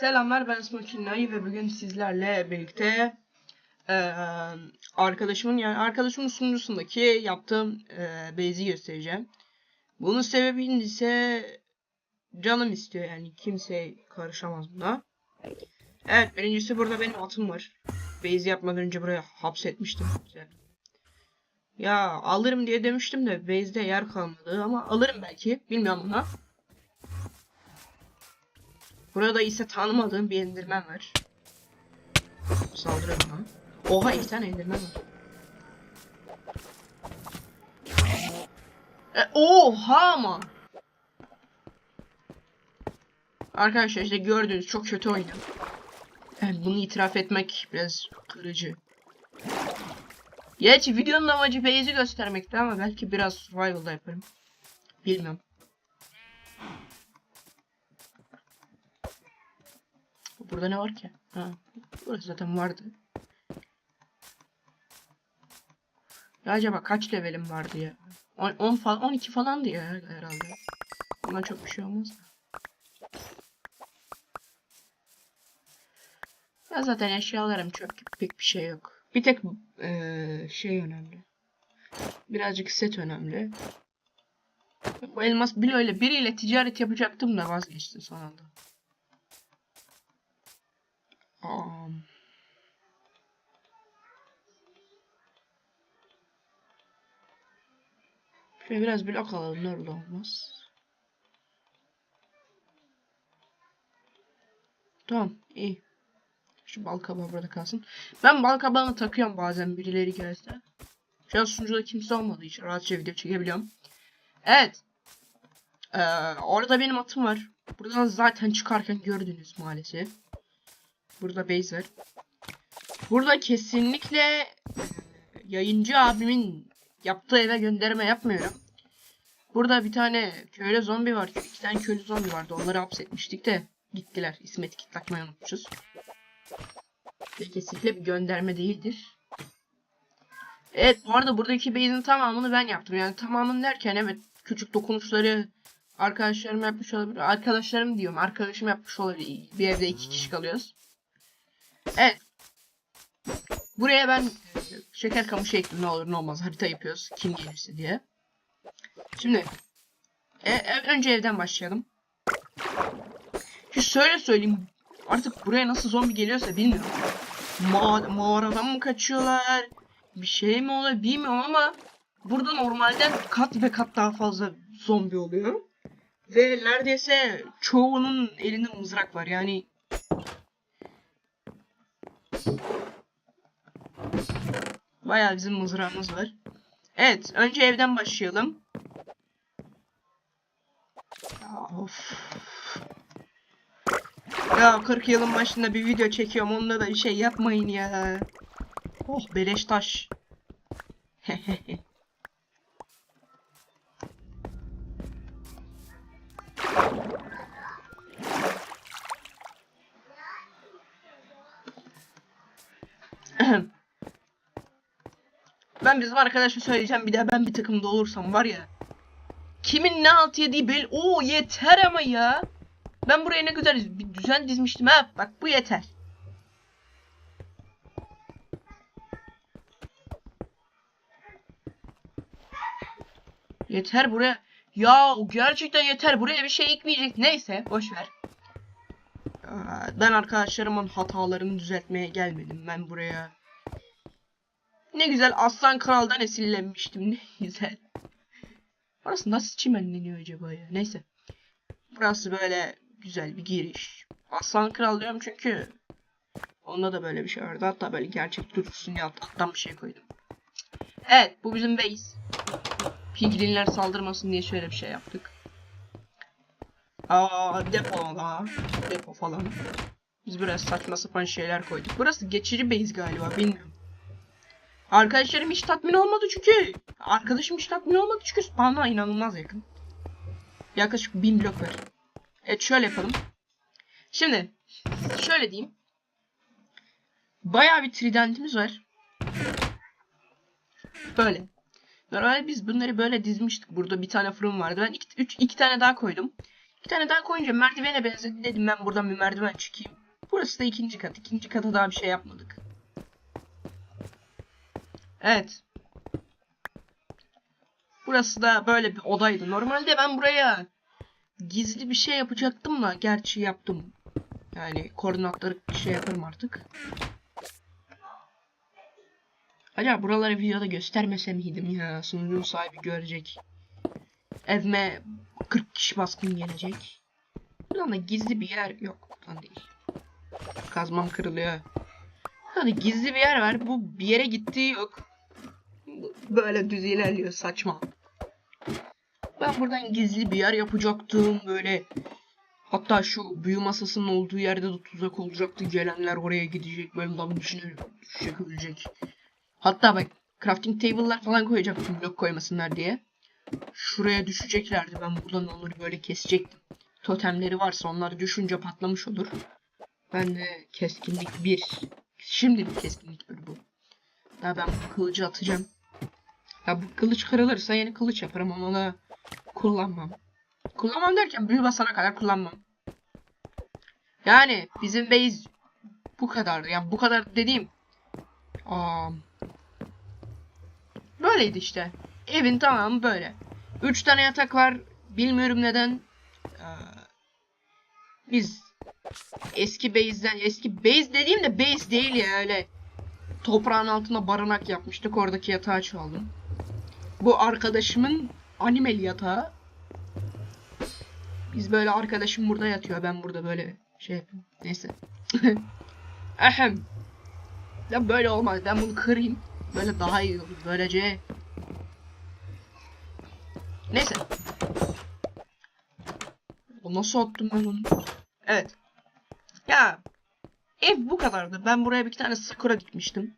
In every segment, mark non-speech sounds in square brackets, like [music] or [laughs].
Selamlar ben Smokinay ve bugün sizlerle birlikte eee, arkadaşımın yani arkadaşımın sunucusundaki yaptığım eee base'i göstereceğim. Bunun sebebi ise canım istiyor yani kimse karışamaz buna. Evet birincisi burada benim atım var. Base'i yapmadan önce buraya hapsetmiştim. Güzel. Ya alırım diye demiştim de base'de yer kalmadı ama alırım belki bilmiyorum bunu. Burada ise tanımadığım bir endirmen var. Saldırıyorum ona. Oha iki tane endirmen var. E, oha ama. Arkadaşlar işte gördüğünüz çok kötü oynadım. Evet, bunu itiraf etmek biraz kırıcı. Gerçi videonun amacı base'i göstermekti ama belki biraz survival'da yaparım. Bilmem. Burada ne var ki? Ha, burası zaten vardı. Ya acaba kaç levelim vardı ya? 10, 10 falan 12 falandı ya herhalde. Buna çok bir şey olmaz. Ya zaten eşyalarım çok pek bir şey yok. Bir tek eee, şey önemli. Birazcık set önemli. Bu elmas bile öyle biriyle ticaret yapacaktım da vazgeçtim son anda. Um, şöyle biraz blok alalım ne olur olmaz. Tamam iyi. Şu bal kabağı burada kalsın. Ben bal kabağını takıyorum bazen birileri gelse. Şu an sunucuda kimse olmadığı için rahatça video çekebiliyorum. Evet. Ee, orada benim atım var. Buradan zaten çıkarken gördünüz maalesef. Burada base var. Burada kesinlikle e, yayıncı abimin yaptığı eve gönderme yapmıyorum. Burada bir tane köylü zombi var. İki tane köylü zombi vardı. Onları hapsetmiştik de gittiler. İsmet etiket takmayı unutmuşuz. Ve kesinlikle bir gönderme değildir. Evet bu arada buradaki base'in tamamını ben yaptım. Yani tamamını derken evet küçük dokunuşları arkadaşlarım yapmış olabilir. Arkadaşlarım diyorum. Arkadaşım yapmış olabilir. Bir evde iki kişi kalıyoruz. Evet. Buraya ben e, şeker kamışı ektim ne olur ne olmaz harita yapıyoruz kim gelirse diye. Şimdi e, e, önce evden başlayalım. Şu şöyle söyleyeyim artık buraya nasıl zombi geliyorsa bilmiyorum. Ma mağaradan mı kaçıyorlar? Bir şey mi oluyor bilmiyorum ama burada normalden kat ve kat daha fazla zombi oluyor. Ve neredeyse çoğunun elinde mızrak var yani Bayağı bizim mızrağımız var. Evet, önce evden başlayalım. Ya, of. Ya 40 yılın başında bir video çekiyorum. Onda da bir şey yapmayın ya. Oh beleş taş. [laughs] Ben bizim arkadaşa söyleyeceğim bir daha ben bir takımda olursam var ya. Kimin ne alt yediği belli. Oo yeter ama ya. Ben buraya ne güzel bir düzen dizmiştim ha. Bak bu yeter. Yeter buraya. Ya gerçekten yeter. Buraya bir şey ekmeyecek. Neyse boş ver. Ben arkadaşlarımın hatalarını düzeltmeye gelmedim. Ben buraya ne güzel Aslan Kral'dan esinlenmiştim. Ne [laughs] güzel. Burası nasıl çimenleniyor acaba ya? Neyse. Burası böyle güzel bir giriş. Aslan Kral diyorum çünkü onda da böyle bir şey vardı. Hatta böyle gerçek tutulsun alt- alttan bir şey koydum. Evet bu bizim base. Piglinler saldırmasın diye şöyle bir şey yaptık. Aa depo da. Depo falan. Biz biraz saçma sapan şeyler koyduk. Burası geçici base galiba bilmiyorum. Arkadaşlarım hiç tatmin olmadı çünkü. Arkadaşım hiç tatmin olmadı çünkü spawn'a inanılmaz yakın. Yaklaşık 1000 blok var. Evet şöyle yapalım. Şimdi şöyle diyeyim. Bayağı bir tridentimiz var. Böyle. Normalde biz bunları böyle dizmiştik. Burada bir tane fırın vardı. Ben iki, üç, iki tane daha koydum. Bir tane daha koyunca merdivene benzedi dedim ben buradan bir merdiven çıkayım. Burası da ikinci kat. İkinci kata daha bir şey yapmadık. Evet. Burası da böyle bir odaydı. Normalde ben buraya gizli bir şey yapacaktım da gerçi yaptım. Yani koordinatları şey yaparım artık. Acaba buraları videoda göstermese miydim ya? Sunucunun sahibi görecek. Evime 40 kişi baskın gelecek. Buradan da gizli bir yer yok. Buradan değil. Kazmam kırılıyor. Hadi gizli bir yer var. Bu bir yere gittiği yok. Böyle düz ilerliyor saçma. Ben buradan gizli bir yer yapacaktım böyle. Hatta şu büyü masasının olduğu yerde de tuzak olacaktı. Gelenler oraya gidecek. Böyle lavın içine düşecek. Hatta bak crafting table'lar falan koyacaktım blok koymasınlar diye. Şuraya düşeceklerdi. Ben buradan onları böyle kesecektim. Totemleri varsa onlar düşünce patlamış olur. Ben de keskinlik 1. Şimdi bir keskinlik 1 bu. Daha ben bu kılıcı atacağım. Ya bu kılıç kırılırsa yeni kılıç yaparım ama onu kullanmam. Kullanmam derken büyü basana kadar kullanmam. Yani bizim base bu kadar. Yani bu kadar dediğim. Aa, böyleydi işte. Evin tamamı böyle. Üç tane yatak var. Bilmiyorum neden. Ee, biz eski base'den eski base dediğimde base değil ya öyle toprağın altında barınak yapmıştık. Oradaki yatağı çaldım. Bu arkadaşımın animeli yatağı. Biz böyle arkadaşım burada yatıyor. Ben burada böyle şey yapayım. Neyse. [laughs] Ahem. Ya böyle olmaz. Ben bunu kırayım. Böyle daha iyi olur. Böylece. Neyse. O nasıl attım ben onu? Evet. Ya ev bu kadardı. Ben buraya bir tane sakura dikmiştim.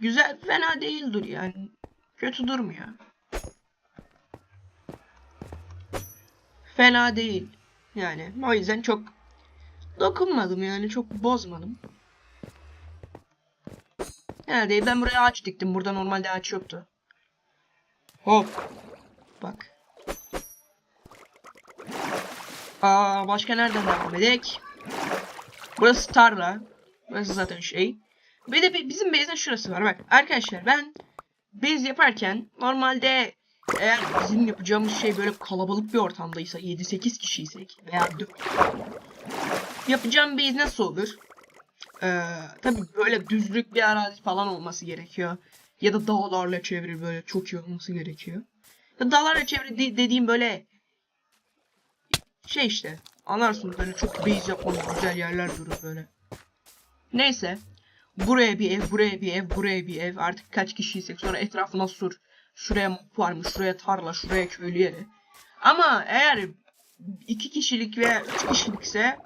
Güzel, fena değildir yani. Kötü durmuyor. Fena değil. Yani o yüzden çok dokunmadım yani çok bozmadım. Herhalde ben buraya ağaç diktim. Burada normalde ağaç yoktu. Hop. Bak. Aa, başka nereden devam edek? Burası tarla. Burası zaten şey. Bir de bi- bizim base'in şurası var. Bak arkadaşlar ben base yaparken normalde eğer bizim yapacağımız şey böyle kalabalık bir ortamdaysa 7-8 kişiysek veya 4 yapacağım base nasıl olur? Ee, tabii böyle düzlük bir arazi falan olması gerekiyor. Ya da dağlarla çevrili böyle çok iyi olması gerekiyor. Ya dağlarla çevrili de- dediğim böyle şey işte anlarsın böyle çok base yapmalı güzel yerler durur böyle. Neyse. Buraya bir ev, buraya bir ev, buraya bir ev. Artık kaç kişiysek sonra etrafına sur. Şuraya mop varmış, şuraya tarla, şuraya köylü yeri. Ama eğer iki kişilik veya üç kişilikse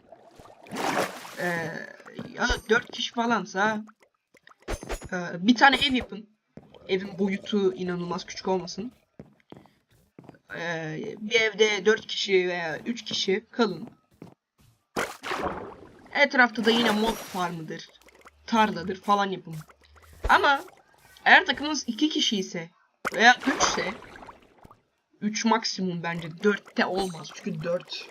eee ya dört kişi falansa eee, bir tane ev yapın. Evin boyutu inanılmaz küçük olmasın. Eee, bir evde dört kişi veya üç kişi kalın. Etrafta da yine mod farmıdır, tarladır falan yapın. Ama eğer takımınız iki kişi ise veya üçse 3 maksimum bence 4'te olmaz çünkü 4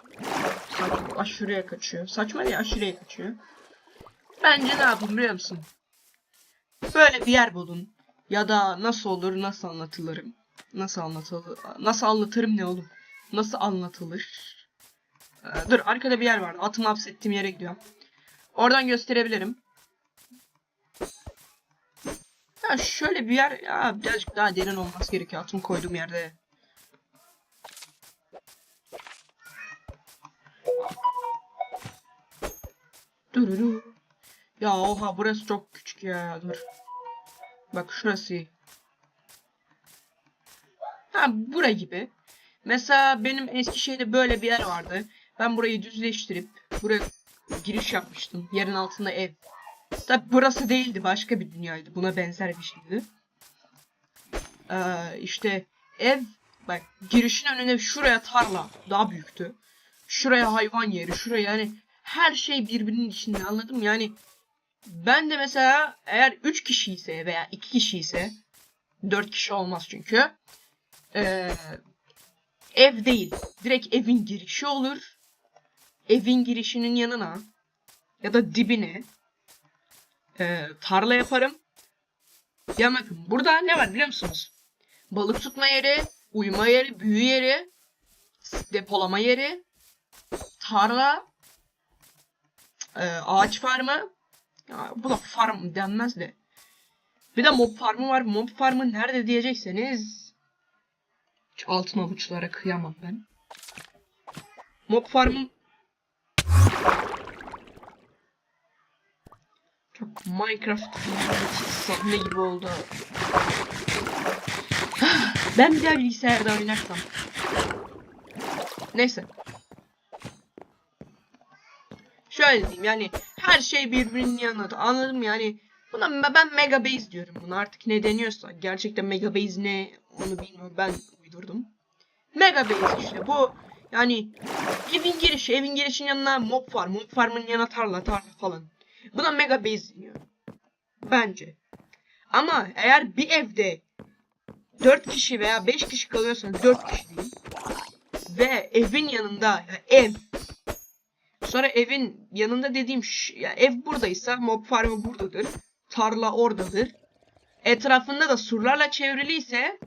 saçma aşırıya kaçıyor. Saçma değil aşırıya kaçıyor. Bence ne yapın biliyor musun? Böyle bir yer bulun. Ya da nasıl olur nasıl anlatılırım. Nasıl anlatılır nasıl anlatırım ne oğlum? Nasıl anlatılır? Ee, dur arkada bir yer var. Atımı hapsettiğim yere gidiyorum. Oradan gösterebilirim. Ya şöyle bir yer ya birazcık daha derin olması gerekiyor. Atımı koyduğum yerde. Dururu. Ya oha burası çok küçük ya dur. Bak şurası. iyi. Ha bura gibi. Mesela benim Eskişehir'de böyle bir yer vardı. Ben burayı düzleştirip buraya giriş yapmıştım. Yerin altında ev. Tabi burası değildi başka bir dünyaydı. Buna benzer bir şeydi. Ee, işte ev bak girişin önüne şuraya tarla daha büyüktü. Şuraya hayvan yeri, şuraya yani her şey birbirinin içinde anladın mı? Yani ben de mesela eğer 3 kişi ise veya 2 kişi ise 4 kişi olmaz çünkü. Ee, Ev değil. Direkt evin girişi olur. Evin girişinin yanına ya da dibine e, tarla yaparım. Ya bakın burada ne var biliyor musunuz? Balık tutma yeri, uyuma yeri, büyü yeri, depolama yeri, tarla, e, ağaç farmı. Ya, bu da farm denmez de. Bir de mob farmı var. Mob farmı nerede diyecekseniz hiç altın avuçlara kıyamam ben. Mob farmı çok Minecraft sahne gibi oldu. [gasps] Ben bir daha bilgisayarda oynarsam. Neyse. Şöyle diyeyim yani her şey birbirinin yanında anladım yani buna ben mega base diyorum bunu artık ne deniyorsa gerçekten mega base ne onu bilmiyorum ben uydurdum. Mega base işte bu yani evin girişi evin girişinin yanına mob farm mob farmın yanına tarla tarla falan. Buna mega base deniyor. Bence. Ama eğer bir evde 4 kişi veya 5 kişi kalıyorsanız 4 kişi değil. Ve evin yanında ya ev Sonra evin yanında dediğim ş- ya ev buradaysa mob farmı buradadır. Tarla oradadır. Etrafında da surlarla çevriliyse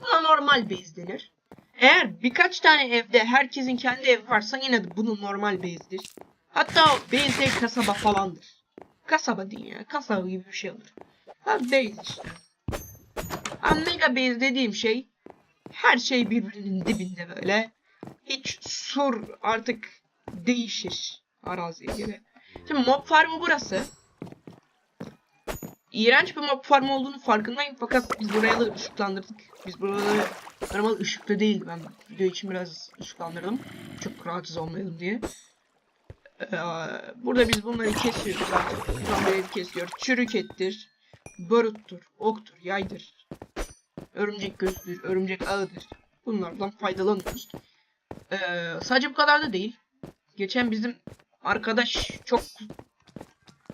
buna normal base denir. Eğer birkaç tane evde herkesin kendi evi varsa yine de bunun normal base'dir. Hatta base değil kasaba falandır. Kasaba değil ya. Kasaba gibi bir şey olur. Ha base işte. Ha mega base dediğim şey her şey birbirinin dibinde böyle. Hiç sur artık değişir araziye göre. Şimdi mob farmı burası. İğrenç bir mob farmı olduğunu farkındayım fakat biz buraya da ışıklandırdık. Biz buraları normal ışıklı değildi ben video için biraz ışıklandırdım. Çok rahatsız olmayalım diye. Ee, burada biz bunları kesiyoruz zaten. Zombileri kesiyoruz. Çürük ettir. Baruttur, oktur, yaydır. Örümcek gözüdür, örümcek ağıdır. Bunlardan faydalanıyoruz. Ee, sadece bu kadar da değil. Geçen bizim arkadaş çok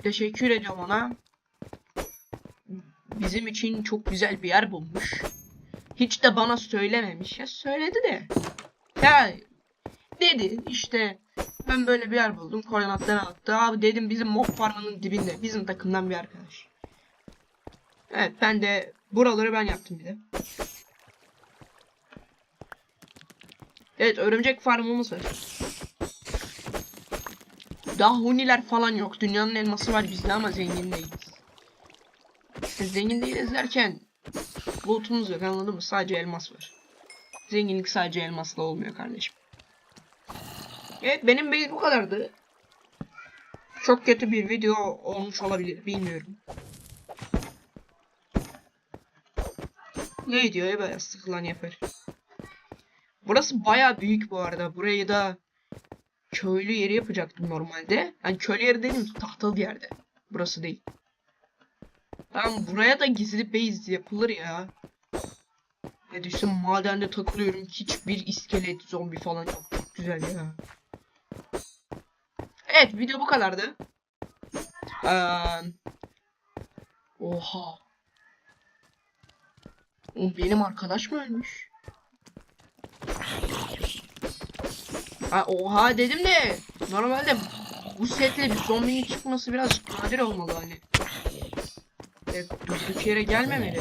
teşekkür ediyorum ona. Bizim için çok güzel bir yer bulmuş. Hiç de bana söylememiş. Ya söyledi de. Ya dedi işte ben böyle bir yer buldum. Koordinatları attı. Abi dedim bizim mob farmının dibinde. Bizim takımdan bir arkadaş. Evet ben de buraları ben yaptım bir de. Evet örümcek farmımız var. Daha huniler falan yok. Dünyanın elması var bizde ama zengin değiliz. Zengin değiliz derken lootumuz yok anladın mı? Sadece elmas var. Zenginlik sadece elmasla olmuyor kardeşim. Evet benim base bu kadardı. Çok kötü bir video olmuş olabilir bilmiyorum. Ne videoya böyle sıkılan yapar. Burası baya büyük bu arada. Burayı da köylü yeri yapacaktım normalde. Hani köylü yeri dedim tahtalı yerde. Burası değil. Tamam buraya da gizli base yapılır ya. Ne düşün madende takılıyorum hiçbir iskelet zombi falan yok. Çok güzel ya. Evet video bu kadardı. Ee, oha. O benim arkadaş mı ölmüş? Ha, oha dedim de normalde bu setle bir zombinin çıkması biraz nadir olmalı hani. Evet, durduk yere gelmemeli.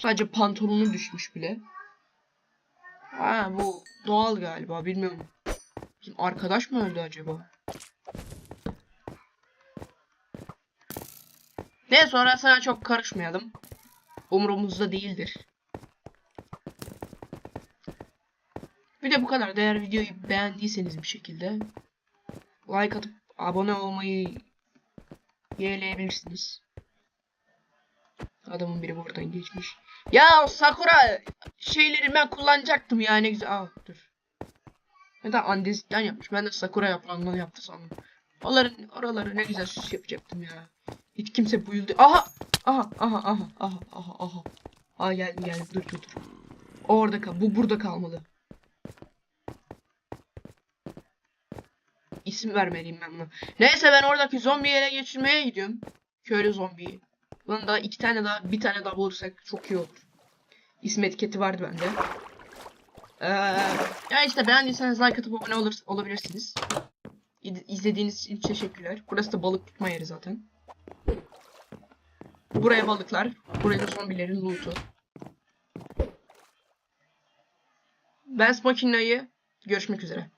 Sadece pantolonu düşmüş bile. Ha bu doğal galiba bilmiyorum. Bizim arkadaş mı öldü acaba? Ne sonrasına çok karışmayalım. Umurumuzda değildir. Bir de bu kadar. Eğer videoyu beğendiyseniz bir şekilde like atıp abone olmayı yeğleyebilirsiniz. Adamın biri buradan geçmiş. Ya Sakura şeyleri ben kullanacaktım ya ne güzel. Aa dur. Ya da andezitten yapmış. Ben de Sakura yaprağından yaptı sandım. Oraları, oraları ne güzel süs yapacaktım ya. Hiç kimse bu yılda... Aha! Aha! Aha! Aha! Aha! Aha! Aha! Aa geldi geldi. Dur dur dur. Orada kal. Bu burada kalmalı. İsim vermeliyim ben buna. Neyse ben oradaki zombiyi ele geçirmeye gidiyorum. Köylü zombiyi. Bunun da iki tane daha bir tane daha bulursak çok iyi olur. İsim etiketi vardı bende. Ee, ya işte beğendiyseniz like atıp abone olur, olabilirsiniz. İz- İzlediğiniz için teşekkürler. Burası da balık tutma yeri zaten. Buraya balıklar. Buraya da zombilerin loot'u. Ben Smokina'yı görüşmek üzere.